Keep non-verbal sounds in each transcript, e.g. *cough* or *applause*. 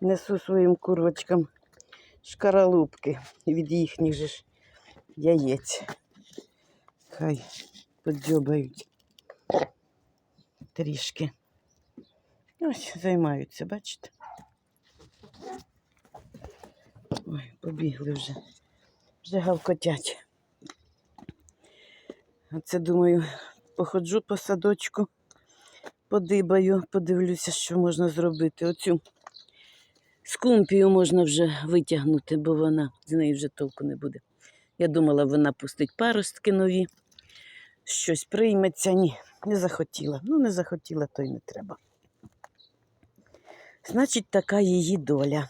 Несу своїм курочкам шкаралупки від їхніх же ж яєць. Хай подзьобають трішки. Ось займаються, бачите? Ой, побігли вже. Вже гавкотять. Оце думаю, походжу по садочку, подибаю, подивлюся, що можна зробити. Оцю скумпію можна вже витягнути, бо вона з неї вже толку не буде. Я думала, вона пустить паростки нові, щось прийметься. Ні, не захотіла. Ну, не захотіла, то й не треба. Значить, така її доля.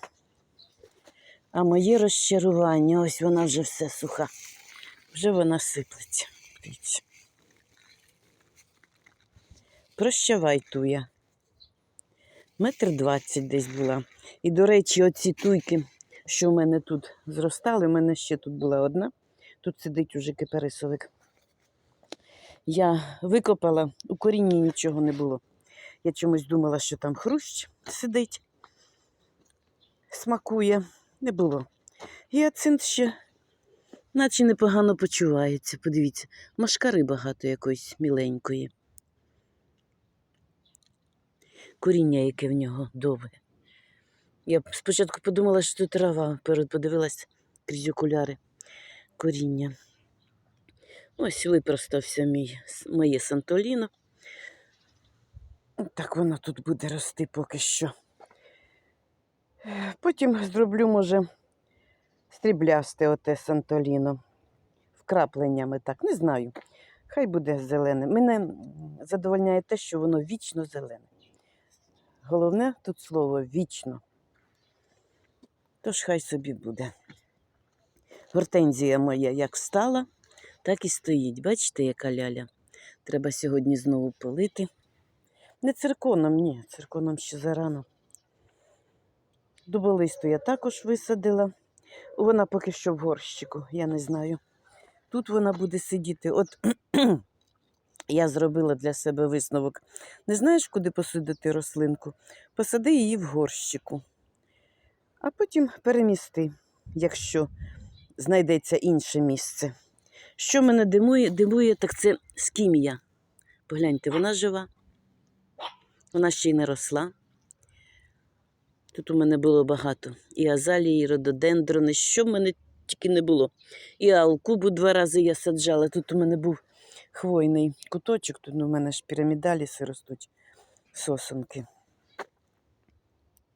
А моє розчарування, ось вона вже все суха. Вже вона сиплеться. Прощавай, туя. Метр двадцять десь була. І, до речі, оці туйки, що в мене тут зростали, в мене ще тут була одна. Тут сидить уже киперисовик. Я викопала, у корінні нічого не було. Я чомусь думала, що там хрущ сидить, смакує. Не було. Гіацинт ще, наче непогано почувається. Подивіться, машкари багато якоїсь міленької. Коріння, яке в нього довге. Я спочатку подумала, що це трава, перед подивилась крізь окуляри. Коріння. Ось випростався мій, моє Сантоліно. Так воно тут буде рости поки що. Потім зроблю, може, стріблясте оте Сантоліно. Вкрапленнями так, не знаю. Хай буде зелене. Мене задовольняє те, що воно вічно зелене. Головне тут слово вічно. Тож хай собі буде. Гортензія моя як стала, так і стоїть. Бачите, яка ляля? Треба сьогодні знову полити. Не цирконом, ні, цирконом ще зарано. Дуболисту я також висадила. Вона поки що в горщику, я не знаю. Тут вона буде сидіти. От *clears throat* я зробила для себе висновок. Не знаєш, куди посадити рослинку? Посади її в горщику, а потім перемісти, якщо знайдеться інше місце. Що мене димує, димує, так це скім'я. Погляньте, вона жива. Вона ще й не росла. Тут у мене було багато. І азалії, і рододендрони, що в мене тільки не було. І алкубу два рази я саджала. Тут у мене був хвойний куточок, тут у мене ж пірамідаліси ростуть, сосонки.